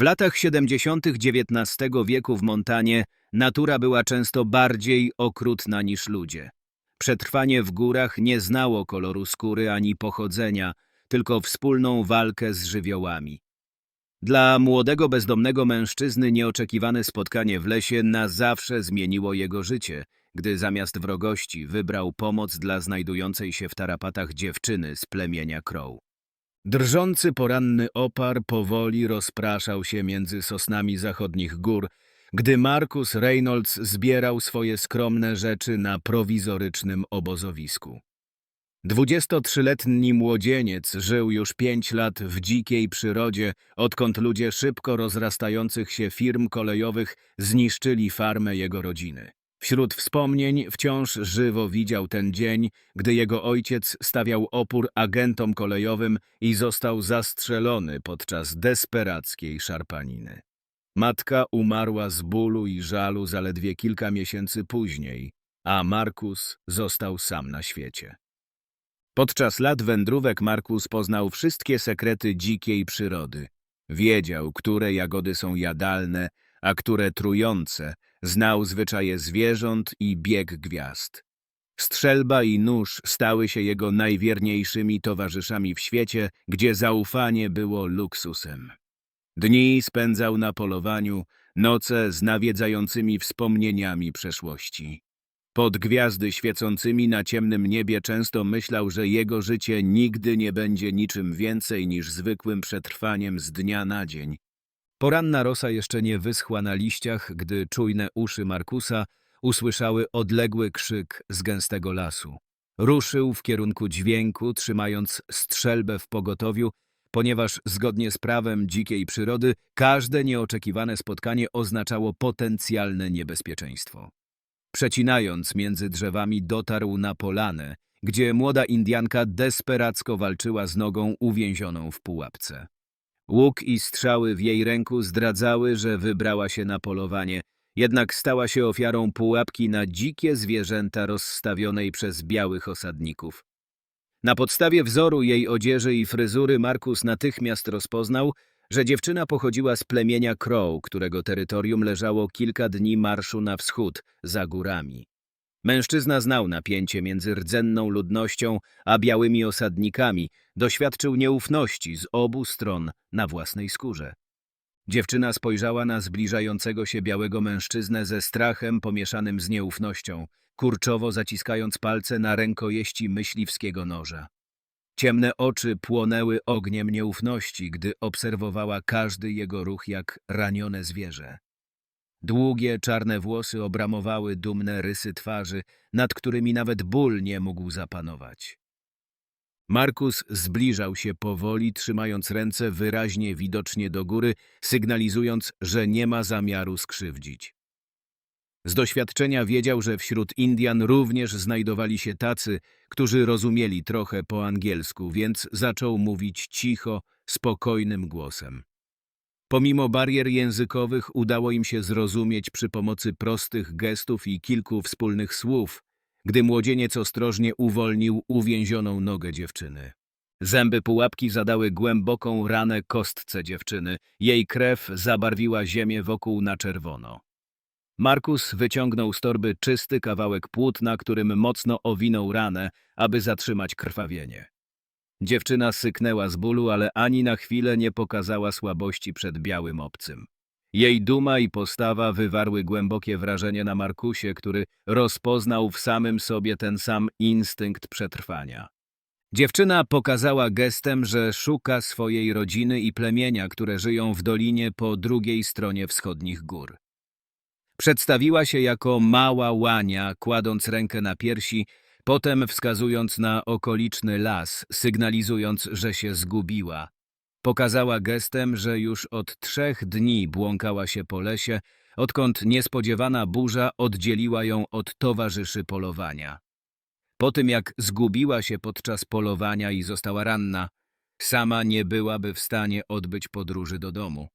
W latach 70. XIX wieku w Montanie natura była często bardziej okrutna niż ludzie. Przetrwanie w górach nie znało koloru skóry ani pochodzenia, tylko wspólną walkę z żywiołami. Dla młodego bezdomnego mężczyzny nieoczekiwane spotkanie w lesie na zawsze zmieniło jego życie, gdy zamiast wrogości wybrał pomoc dla znajdującej się w tarapatach dziewczyny z plemienia Crow. Drżący poranny opar powoli rozpraszał się między sosnami zachodnich gór, gdy Marcus Reynolds zbierał swoje skromne rzeczy na prowizorycznym obozowisku. 23-letni młodzieniec żył już pięć lat w dzikiej przyrodzie, odkąd ludzie szybko rozrastających się firm kolejowych zniszczyli farmę jego rodziny. Wśród wspomnień wciąż żywo widział ten dzień, gdy jego ojciec stawiał opór agentom kolejowym i został zastrzelony podczas desperackiej szarpaniny. Matka umarła z bólu i żalu zaledwie kilka miesięcy później, a Markus został sam na świecie. Podczas lat wędrówek Markus poznał wszystkie sekrety dzikiej przyrody. Wiedział, które jagody są jadalne, a które trujące, znał zwyczaje zwierząt i bieg gwiazd. Strzelba i nóż stały się jego najwierniejszymi towarzyszami w świecie, gdzie zaufanie było luksusem. Dni spędzał na polowaniu, noce z nawiedzającymi wspomnieniami przeszłości. Pod gwiazdy świecącymi na ciemnym niebie często myślał, że jego życie nigdy nie będzie niczym więcej niż zwykłym przetrwaniem z dnia na dzień. Poranna rosa jeszcze nie wyschła na liściach, gdy czujne uszy Markusa usłyszały odległy krzyk z gęstego lasu. Ruszył w kierunku dźwięku, trzymając strzelbę w pogotowiu, ponieważ zgodnie z prawem dzikiej przyrody każde nieoczekiwane spotkanie oznaczało potencjalne niebezpieczeństwo. Przecinając między drzewami dotarł na polanę, gdzie młoda Indianka desperacko walczyła z nogą uwięzioną w pułapce. Łuk i strzały w jej ręku zdradzały, że wybrała się na polowanie, jednak stała się ofiarą pułapki na dzikie zwierzęta rozstawionej przez białych osadników. Na podstawie wzoru jej odzieży i fryzury Markus natychmiast rozpoznał, że dziewczyna pochodziła z plemienia Crow, którego terytorium leżało kilka dni marszu na wschód, za górami. Mężczyzna znał napięcie między rdzenną ludnością a białymi osadnikami, doświadczył nieufności z obu stron na własnej skórze. Dziewczyna spojrzała na zbliżającego się białego mężczyznę ze strachem pomieszanym z nieufnością, kurczowo zaciskając palce na rękojeści myśliwskiego noża. Ciemne oczy płonęły ogniem nieufności, gdy obserwowała każdy jego ruch jak ranione zwierzę. Długie, czarne włosy obramowały dumne rysy twarzy, nad którymi nawet ból nie mógł zapanować. Markus zbliżał się powoli, trzymając ręce wyraźnie widocznie do góry, sygnalizując, że nie ma zamiaru skrzywdzić. Z doświadczenia wiedział, że wśród Indian również znajdowali się tacy, którzy rozumieli trochę po angielsku, więc zaczął mówić cicho, spokojnym głosem. Pomimo barier językowych udało im się zrozumieć przy pomocy prostych gestów i kilku wspólnych słów, gdy młodzieniec ostrożnie uwolnił uwięzioną nogę dziewczyny. Zęby pułapki zadały głęboką ranę kostce dziewczyny. Jej krew zabarwiła ziemię wokół na czerwono. Markus wyciągnął z torby czysty kawałek płótna, którym mocno owinął ranę, aby zatrzymać krwawienie. Dziewczyna syknęła z bólu, ale ani na chwilę nie pokazała słabości przed białym obcym. Jej duma i postawa wywarły głębokie wrażenie na Markusie, który rozpoznał w samym sobie ten sam instynkt przetrwania. Dziewczyna pokazała gestem, że szuka swojej rodziny i plemienia, które żyją w dolinie po drugiej stronie wschodnich gór. Przedstawiła się jako mała łania, kładąc rękę na piersi, potem wskazując na okoliczny las, sygnalizując, że się zgubiła. Pokazała gestem, że już od trzech dni błąkała się po lesie, odkąd niespodziewana burza oddzieliła ją od towarzyszy polowania. Po tym jak zgubiła się podczas polowania i została ranna, sama nie byłaby w stanie odbyć podróży do domu.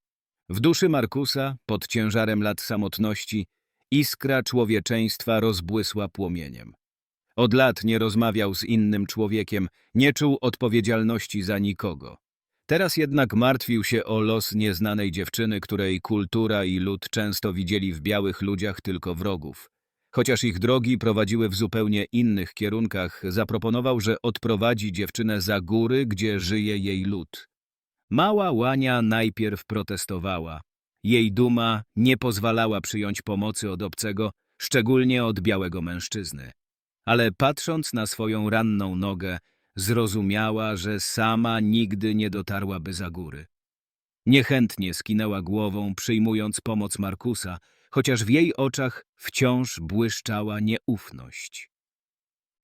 W duszy Markusa, pod ciężarem lat samotności, iskra człowieczeństwa rozbłysła płomieniem. Od lat nie rozmawiał z innym człowiekiem, nie czuł odpowiedzialności za nikogo. Teraz jednak martwił się o los nieznanej dziewczyny, której kultura i lud często widzieli w białych ludziach tylko wrogów. Chociaż ich drogi prowadziły w zupełnie innych kierunkach, zaproponował, że odprowadzi dziewczynę za góry, gdzie żyje jej lud. Mała łania najpierw protestowała. Jej duma nie pozwalała przyjąć pomocy od obcego, szczególnie od białego mężczyzny. Ale patrząc na swoją ranną nogę, zrozumiała, że sama nigdy nie dotarłaby za góry. Niechętnie skinęła głową, przyjmując pomoc Markusa, chociaż w jej oczach wciąż błyszczała nieufność.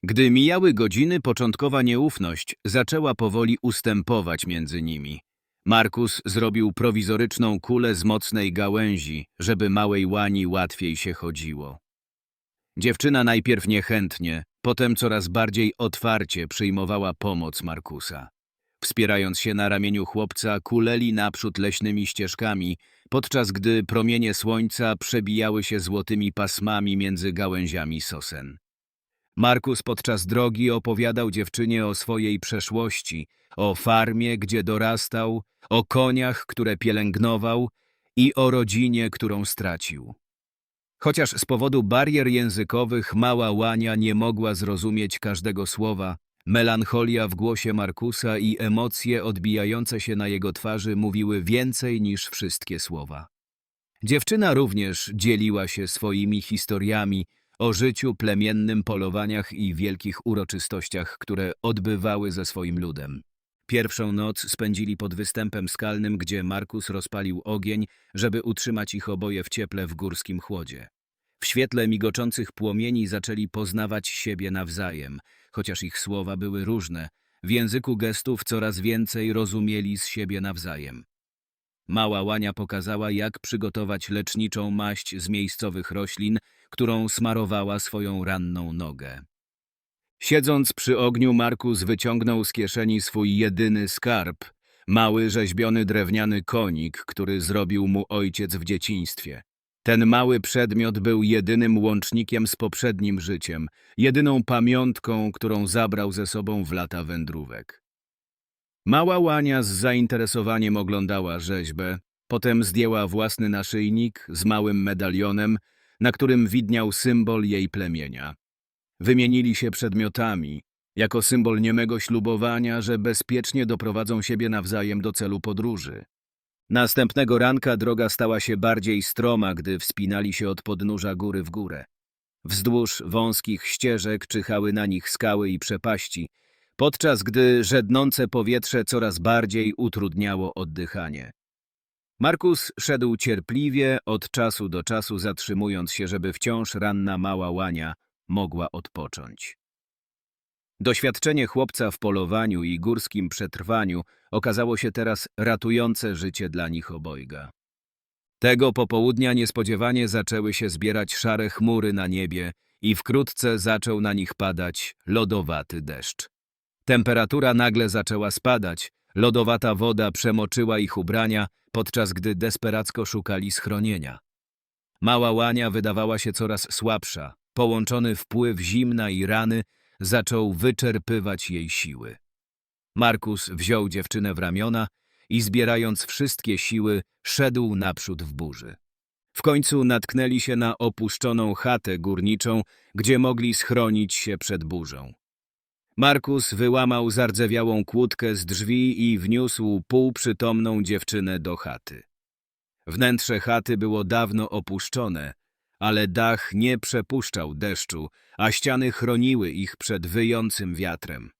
Gdy mijały godziny, początkowa nieufność zaczęła powoli ustępować między nimi. Markus zrobił prowizoryczną kulę z mocnej gałęzi, żeby małej łani łatwiej się chodziło. Dziewczyna najpierw niechętnie, potem coraz bardziej otwarcie przyjmowała pomoc Markusa. Wspierając się na ramieniu chłopca, kuleli naprzód leśnymi ścieżkami, podczas gdy promienie słońca przebijały się złotymi pasmami między gałęziami sosen. Markus podczas drogi opowiadał dziewczynie o swojej przeszłości, o farmie, gdzie dorastał, o koniach, które pielęgnował i o rodzinie, którą stracił. Chociaż z powodu barier językowych mała łania nie mogła zrozumieć każdego słowa, melancholia w głosie Markusa i emocje odbijające się na jego twarzy mówiły więcej niż wszystkie słowa. Dziewczyna również dzieliła się swoimi historiami o życiu plemiennym, polowaniach i wielkich uroczystościach, które odbywały ze swoim ludem. Pierwszą noc spędzili pod występem skalnym, gdzie Markus rozpalił ogień, żeby utrzymać ich oboje w cieple w górskim chłodzie. W świetle migoczących płomieni zaczęli poznawać siebie nawzajem, chociaż ich słowa były różne, w języku gestów coraz więcej rozumieli z siebie nawzajem. Mała łania pokazała, jak przygotować leczniczą maść z miejscowych roślin, którą smarowała swoją ranną nogę. Siedząc przy ogniu, Markus wyciągnął z kieszeni swój jedyny skarb, mały rzeźbiony drewniany konik, który zrobił mu ojciec w dzieciństwie. Ten mały przedmiot był jedynym łącznikiem z poprzednim życiem, jedyną pamiątką, którą zabrał ze sobą w lata wędrówek. Mała łania z zainteresowaniem oglądała rzeźbę, potem zdjęła własny naszyjnik z małym medalionem, na którym widniał symbol jej plemienia. Wymienili się przedmiotami, jako symbol niemego ślubowania, że bezpiecznie doprowadzą siebie nawzajem do celu podróży. Następnego ranka droga stała się bardziej stroma, gdy wspinali się od podnóża góry w górę. Wzdłuż wąskich ścieżek czyhały na nich skały i przepaści, podczas gdy żednące powietrze coraz bardziej utrudniało oddychanie. Markus szedł cierpliwie, od czasu do czasu zatrzymując się, żeby wciąż ranna mała łania mogła odpocząć. Doświadczenie chłopca w polowaniu i górskim przetrwaniu okazało się teraz ratujące życie dla nich obojga. Tego popołudnia niespodziewanie zaczęły się zbierać szare chmury na niebie i wkrótce zaczął na nich padać lodowaty deszcz. Temperatura nagle zaczęła spadać, lodowata woda przemoczyła ich ubrania, podczas gdy desperacko szukali schronienia. Mała łania wydawała się coraz słabsza, połączony wpływ zimna i rany zaczął wyczerpywać jej siły. Markus wziął dziewczynę w ramiona i zbierając wszystkie siły, szedł naprzód w burzy. W końcu natknęli się na opuszczoną chatę górniczą, gdzie mogli schronić się przed burzą. Markus wyłamał zardzewiałą kłódkę z drzwi i wniósł półprzytomną dziewczynę do chaty. Wnętrze chaty było dawno opuszczone, ale dach nie przepuszczał deszczu, a ściany chroniły ich przed wyjącym wiatrem.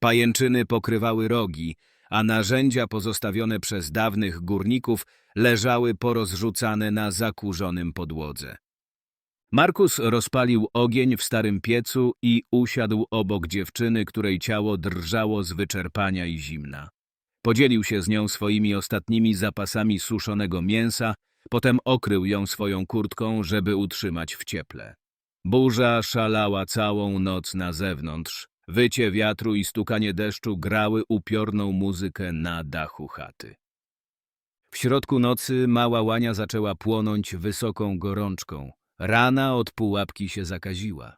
Pajęczyny pokrywały rogi, a narzędzia pozostawione przez dawnych górników leżały porozrzucane na zakurzonym podłodze. Markus rozpalił ogień w starym piecu i usiadł obok dziewczyny, której ciało drżało z wyczerpania i zimna. Podzielił się z nią swoimi ostatnimi zapasami suszonego mięsa, potem okrył ją swoją kurtką, żeby utrzymać w cieple. Burza szalała całą noc na zewnątrz, Wycie wiatru i stukanie deszczu grały upiorną muzykę na dachu chaty. W środku nocy mała łania zaczęła płonąć wysoką gorączką. Rana od pułapki się zakaziła.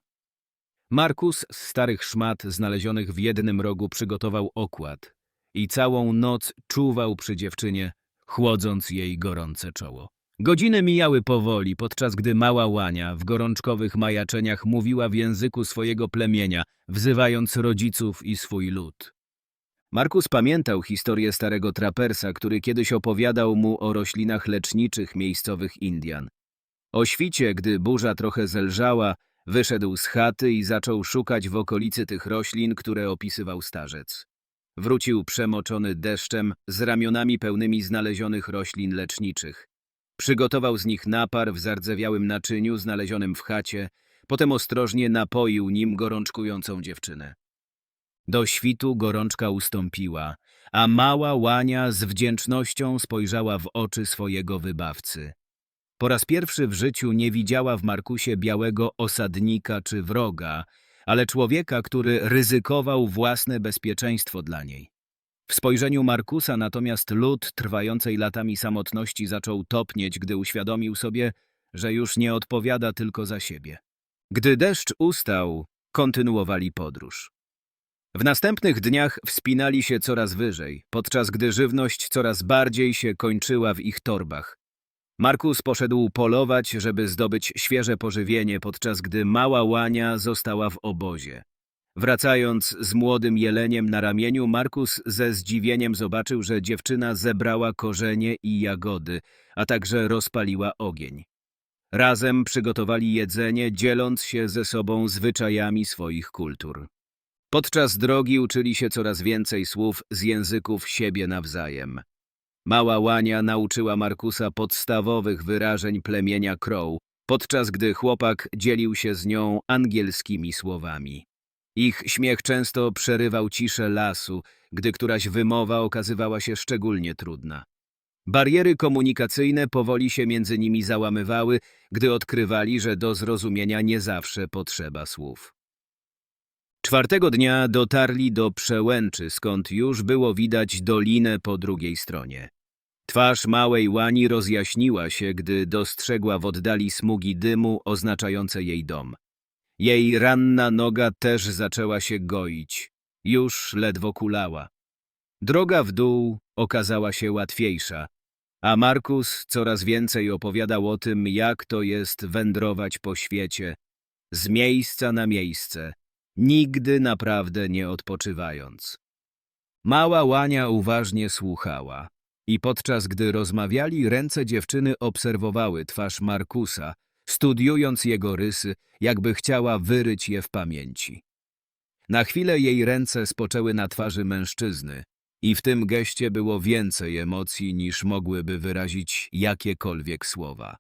Markus z starych szmat znalezionych w jednym rogu przygotował okład i całą noc czuwał przy dziewczynie, chłodząc jej gorące czoło. Godziny mijały powoli, podczas gdy mała łania w gorączkowych majaczeniach mówiła w języku swojego plemienia, wzywając rodziców i swój lud. Markus pamiętał historię starego trapersa, który kiedyś opowiadał mu o roślinach leczniczych miejscowych Indian. O świcie, gdy burza trochę zelżała, wyszedł z chaty i zaczął szukać w okolicy tych roślin, które opisywał starzec. Wrócił przemoczony deszczem z ramionami pełnymi znalezionych roślin leczniczych. Przygotował z nich napar w zardzewiałym naczyniu znalezionym w chacie, potem ostrożnie napoił nim gorączkującą dziewczynę. Do świtu gorączka ustąpiła, a mała łania z wdzięcznością spojrzała w oczy swojego wybawcy. Po raz pierwszy w życiu nie widziała w Markusie białego osadnika czy wroga, ale człowieka, który ryzykował własne bezpieczeństwo dla niej. W spojrzeniu Markusa natomiast lód trwającej latami samotności zaczął topnieć, gdy uświadomił sobie, że już nie odpowiada tylko za siebie. Gdy deszcz ustał, kontynuowali podróż. W następnych dniach wspinali się coraz wyżej, podczas gdy żywność coraz bardziej się kończyła w ich torbach. Markus poszedł polować, żeby zdobyć świeże pożywienie, podczas gdy mała łania została w obozie. Wracając z młodym jeleniem na ramieniu, Markus ze zdziwieniem zobaczył, że dziewczyna zebrała korzenie i jagody, a także rozpaliła ogień. Razem przygotowali jedzenie, dzieląc się ze sobą zwyczajami swoich kultur. Podczas drogi uczyli się coraz więcej słów z języków siebie nawzajem. Mała łania nauczyła Markusa podstawowych wyrażeń plemienia Crow, podczas gdy chłopak dzielił się z nią angielskimi słowami. Ich śmiech często przerywał ciszę lasu, gdy któraś wymowa okazywała się szczególnie trudna. Bariery komunikacyjne powoli się między nimi załamywały, gdy odkrywali, że do zrozumienia nie zawsze potrzeba słów. Czwartego dnia dotarli do przełęczy, skąd już było widać dolinę po drugiej stronie. Twarz małej łani rozjaśniła się, gdy dostrzegła w oddali smugi dymu oznaczające jej dom. Jej ranna noga też zaczęła się goić. Już ledwo kulała. Droga w dół okazała się łatwiejsza, a Markus coraz więcej opowiadał o tym, jak to jest wędrować po świecie, z miejsca na miejsce, nigdy naprawdę nie odpoczywając. Mała łania uważnie słuchała i podczas gdy rozmawiali, ręce dziewczyny obserwowały twarz Markusa, studiując jego rysy, jakby chciała wyryć je w pamięci. Na chwilę jej ręce spoczęły na twarzy mężczyzny i w tym geście było więcej emocji niż mogłyby wyrazić jakiekolwiek słowa.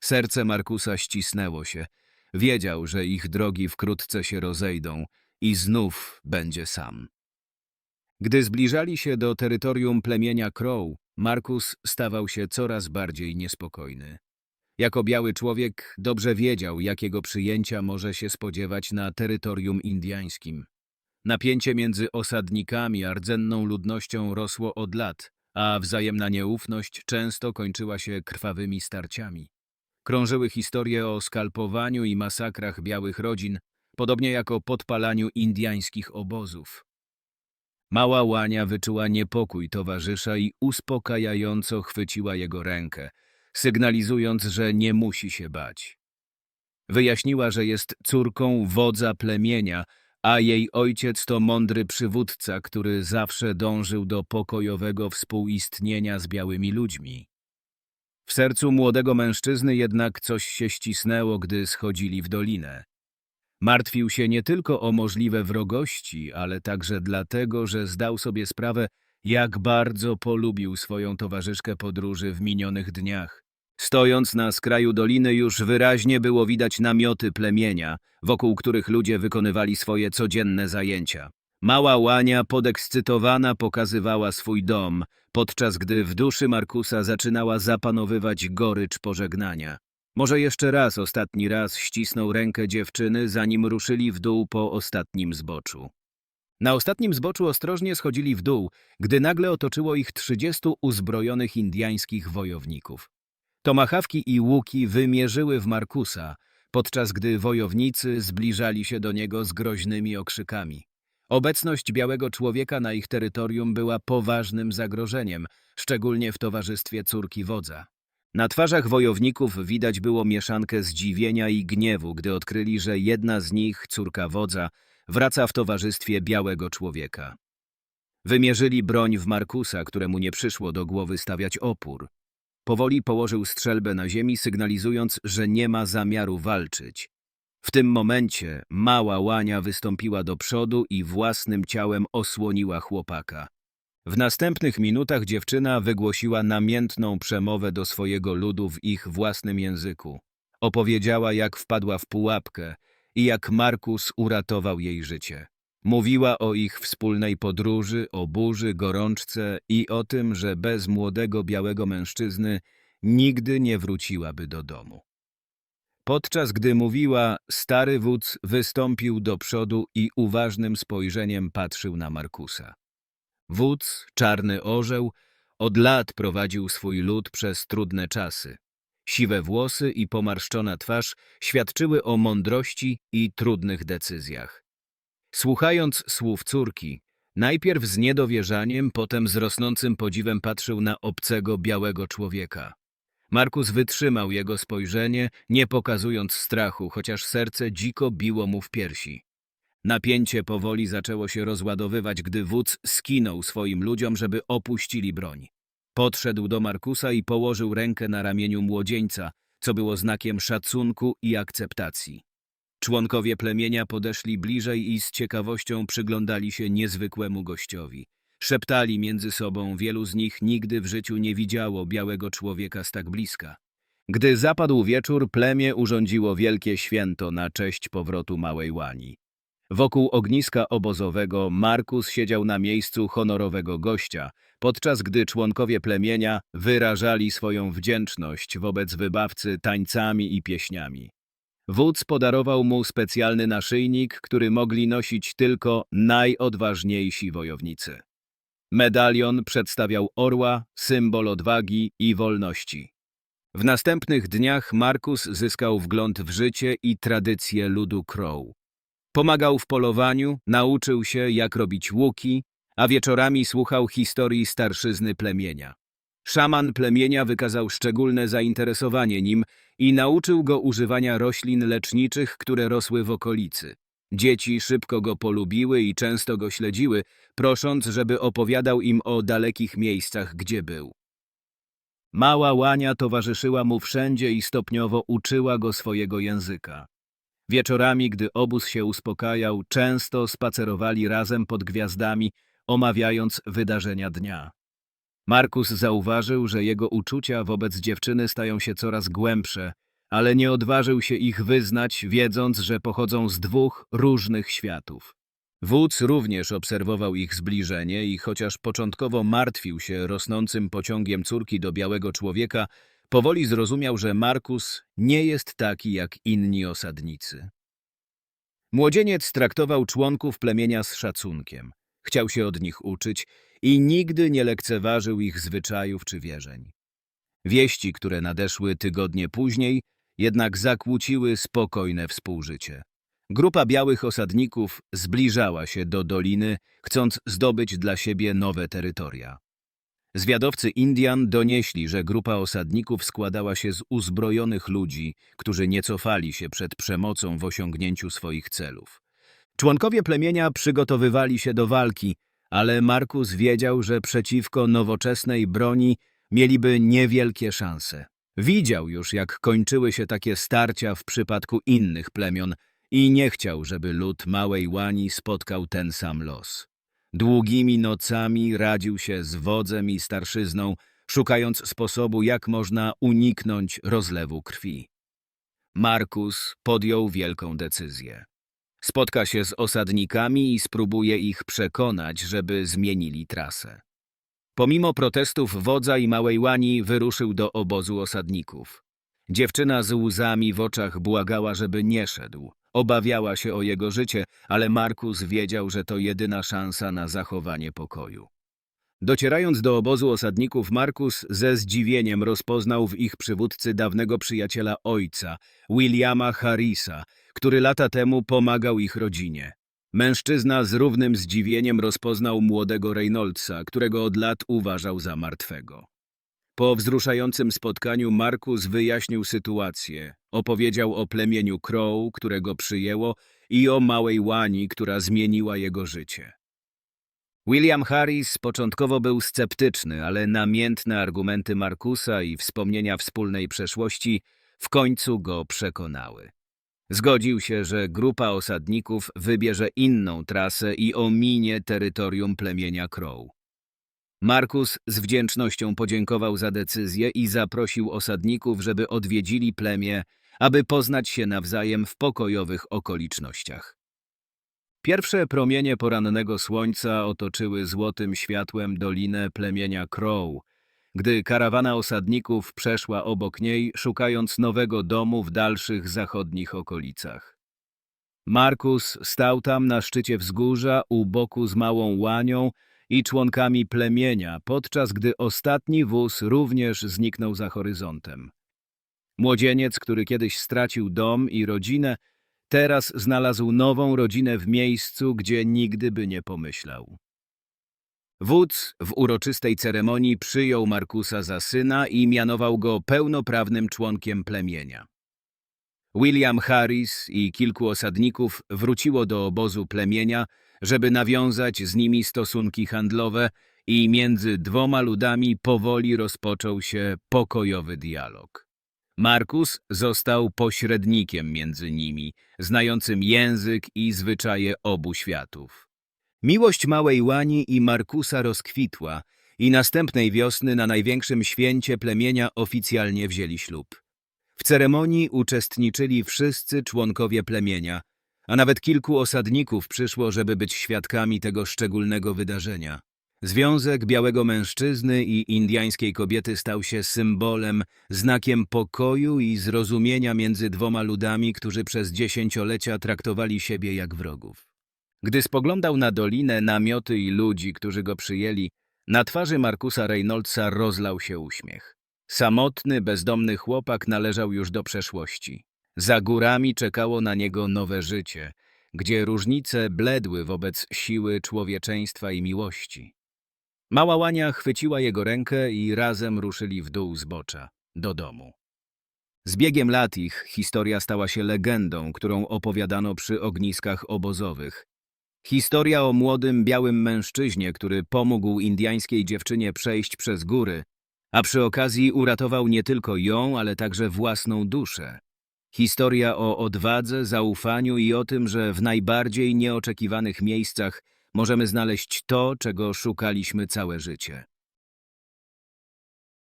Serce Markusa ścisnęło się, wiedział, że ich drogi wkrótce się rozejdą i znów będzie sam. Gdy zbliżali się do terytorium plemienia Crow, Markus stawał się coraz bardziej niespokojny. Jako biały człowiek dobrze wiedział, jakiego przyjęcia może się spodziewać na terytorium indiańskim. Napięcie między osadnikami a rdzenną ludnością rosło od lat, a wzajemna nieufność często kończyła się krwawymi starciami. Krążyły historie o skalpowaniu i masakrach białych rodzin, podobnie jak o podpalaniu indiańskich obozów. Mała łania wyczuła niepokój towarzysza i uspokajająco chwyciła jego rękę, sygnalizując, że nie musi się bać. Wyjaśniła, że jest córką wodza plemienia, a jej ojciec to mądry przywódca, który zawsze dążył do pokojowego współistnienia z białymi ludźmi. W sercu młodego mężczyzny jednak coś się ścisnęło, gdy schodzili w dolinę. Martwił się nie tylko o możliwe wrogości, ale także dlatego, że zdał sobie sprawę, jak bardzo polubił swoją towarzyszkę podróży w minionych dniach. Stojąc na skraju doliny już wyraźnie było widać namioty plemienia, wokół których ludzie wykonywali swoje codzienne zajęcia. Mała łania podekscytowana pokazywała swój dom, podczas gdy w duszy Markusa zaczynała zapanowywać gorycz pożegnania. Może jeszcze raz, ostatni raz ścisnął rękę dziewczyny, zanim ruszyli w dół po ostatnim zboczu. Na ostatnim zboczu ostrożnie schodzili w dół, gdy nagle otoczyło ich trzydziestu uzbrojonych indiańskich wojowników. Tomachawki i łuki wymierzyły w Markusa, podczas gdy wojownicy zbliżali się do niego z groźnymi okrzykami. Obecność białego człowieka na ich terytorium była poważnym zagrożeniem, szczególnie w towarzystwie córki wodza. Na twarzach wojowników widać było mieszankę zdziwienia i gniewu, gdy odkryli, że jedna z nich, córka wodza, wraca w towarzystwie białego człowieka. Wymierzyli broń w Markusa, któremu nie przyszło do głowy stawiać opór. Powoli położył strzelbę na ziemi, sygnalizując, że nie ma zamiaru walczyć. W tym momencie mała łania wystąpiła do przodu i własnym ciałem osłoniła chłopaka. W następnych minutach dziewczyna wygłosiła namiętną przemowę do swojego ludu w ich własnym języku. Opowiedziała, jak wpadła w pułapkę i jak Markus uratował jej życie. Mówiła o ich wspólnej podróży, o burzy, gorączce i o tym, że bez młodego białego mężczyzny nigdy nie wróciłaby do domu. Podczas gdy mówiła, stary wódz wystąpił do przodu i uważnym spojrzeniem patrzył na Markusa. Wódz, czarny orzeł, od lat prowadził swój lud przez trudne czasy. Siwe włosy i pomarszczona twarz świadczyły o mądrości i trudnych decyzjach. Słuchając słów córki, najpierw z niedowierzaniem, potem z rosnącym podziwem patrzył na obcego białego człowieka. Markus wytrzymał jego spojrzenie, nie pokazując strachu, chociaż serce dziko biło mu w piersi. Napięcie powoli zaczęło się rozładowywać, gdy wódz skinął swoim ludziom, żeby opuścili broń. Podszedł do Markusa i położył rękę na ramieniu młodzieńca, co było znakiem szacunku i akceptacji. Członkowie plemienia podeszli bliżej i z ciekawością przyglądali się niezwykłemu gościowi. Szeptali między sobą, wielu z nich nigdy w życiu nie widziało białego człowieka z tak bliska. Gdy zapadł wieczór, plemię urządziło wielkie święto na cześć powrotu małej łani. Wokół ogniska obozowego Markus siedział na miejscu honorowego gościa, podczas gdy członkowie plemienia wyrażali swoją wdzięczność wobec wybawcy tańcami i pieśniami. Wódz podarował mu specjalny naszyjnik, który mogli nosić tylko najodważniejsi wojownicy. Medalion przedstawiał orła, symbol odwagi i wolności. W następnych dniach Markus zyskał wgląd w życie i tradycje ludu Crow. Pomagał w polowaniu, nauczył się, jak robić łuki, a wieczorami słuchał historii starszyzny plemienia. Szaman plemienia wykazał szczególne zainteresowanie nim i nauczył go używania roślin leczniczych, które rosły w okolicy. Dzieci szybko go polubiły i często go śledziły, prosząc, żeby opowiadał im o dalekich miejscach, gdzie był. Mała łania towarzyszyła mu wszędzie i stopniowo uczyła go swojego języka. Wieczorami, gdy obóz się uspokajał, często spacerowali razem pod gwiazdami, omawiając wydarzenia dnia. Markus zauważył, że jego uczucia wobec dziewczyny stają się coraz głębsze, ale nie odważył się ich wyznać, wiedząc, że pochodzą z dwóch różnych światów. Wódz również obserwował ich zbliżenie i chociaż początkowo martwił się rosnącym pociągiem córki do białego człowieka, powoli zrozumiał, że Markus nie jest taki jak inni osadnicy. Młodzieniec traktował członków plemienia z szacunkiem. Chciał się od nich uczyć i nigdy nie lekceważył ich zwyczajów czy wierzeń. Wieści, które nadeszły tygodnie później, jednak zakłóciły spokojne współżycie. Grupa białych osadników zbliżała się do doliny, chcąc zdobyć dla siebie nowe terytoria. Zwiadowcy Indian donieśli, że grupa osadników składała się z uzbrojonych ludzi, którzy nie cofali się przed przemocą w osiągnięciu swoich celów. Członkowie plemienia przygotowywali się do walki, ale Markus wiedział, że przeciwko nowoczesnej broni mieliby niewielkie szanse. Widział już, jak kończyły się takie starcia w przypadku innych plemion i nie chciał, żeby lud Małej Łani spotkał ten sam los. Długimi nocami radził się z wodzem i starszyzną, szukając sposobu, jak można uniknąć rozlewu krwi. Markus podjął wielką decyzję. Spotka się z osadnikami i spróbuje ich przekonać, żeby zmienili trasę. Pomimo protestów wodza i małej łani wyruszył do obozu osadników. Dziewczyna z łzami w oczach błagała, żeby nie szedł. Obawiała się o jego życie, ale Markus wiedział, że to jedyna szansa na zachowanie pokoju. Docierając do obozu osadników, Markus ze zdziwieniem rozpoznał w ich przywódcy dawnego przyjaciela ojca, Williama Harrisa, który lata temu pomagał ich rodzinie. Mężczyzna z równym zdziwieniem rozpoznał młodego Reynoldsa, którego od lat uważał za martwego. Po wzruszającym spotkaniu Markus wyjaśnił sytuację. Opowiedział o plemieniu Crow, którego przyjęło, i o małej łani, która zmieniła jego życie. William Harris początkowo był sceptyczny, ale namiętne argumenty Markusa i wspomnienia wspólnej przeszłości w końcu go przekonały. Zgodził się, że grupa osadników wybierze inną trasę i ominie terytorium plemienia Crow. Markus z wdzięcznością podziękował za decyzję i zaprosił osadników, żeby odwiedzili plemię, aby poznać się nawzajem w pokojowych okolicznościach. Pierwsze promienie porannego słońca otoczyły złotym światłem dolinę plemienia Crow, gdy karawana osadników przeszła obok niej, szukając nowego domu w dalszych zachodnich okolicach. Markus stał tam na szczycie wzgórza u boku z małą łanią i członkami plemienia, podczas gdy ostatni wóz również zniknął za horyzontem. Młodzieniec, który kiedyś stracił dom i rodzinę, teraz znalazł nową rodzinę w miejscu, gdzie nigdy by nie pomyślał. Wódz w uroczystej ceremonii przyjął Markusa za syna i mianował go pełnoprawnym członkiem plemienia. William Harris i kilku osadników wróciło do obozu plemienia, żeby nawiązać z nimi stosunki handlowe i między dwoma ludami powoli rozpoczął się pokojowy dialog. Markus został pośrednikiem między nimi, znającym język i zwyczaje obu światów. Miłość małej łani i Markusa rozkwitła i następnej wiosny na największym święcie plemienia oficjalnie wzięli ślub. W ceremonii uczestniczyli wszyscy członkowie plemienia, a nawet kilku osadników przyszło, żeby być świadkami tego szczególnego wydarzenia. Związek białego mężczyzny i indyjskiej kobiety stał się symbolem, znakiem pokoju i zrozumienia między dwoma ludami, którzy przez dziesięciolecia traktowali siebie jak wrogów. Gdy spoglądał na dolinę, namioty i ludzi, którzy go przyjęli, na twarzy Markusa Reynoldsa rozlał się uśmiech. Samotny, bezdomny chłopak należał już do przeszłości. Za górami czekało na niego nowe życie, gdzie różnice bledły wobec siły człowieczeństwa i miłości. Mała łania chwyciła jego rękę i razem ruszyli w dół zbocza, do domu. Z biegiem lat ich historia stała się legendą, którą opowiadano przy ogniskach obozowych. Historia o młodym, białym mężczyźnie, który pomógł indyjskiej dziewczynie przejść przez góry, a przy okazji uratował nie tylko ją, ale także własną duszę. Historia o odwadze, zaufaniu i o tym, że w najbardziej nieoczekiwanych miejscach możemy znaleźć to, czego szukaliśmy całe życie.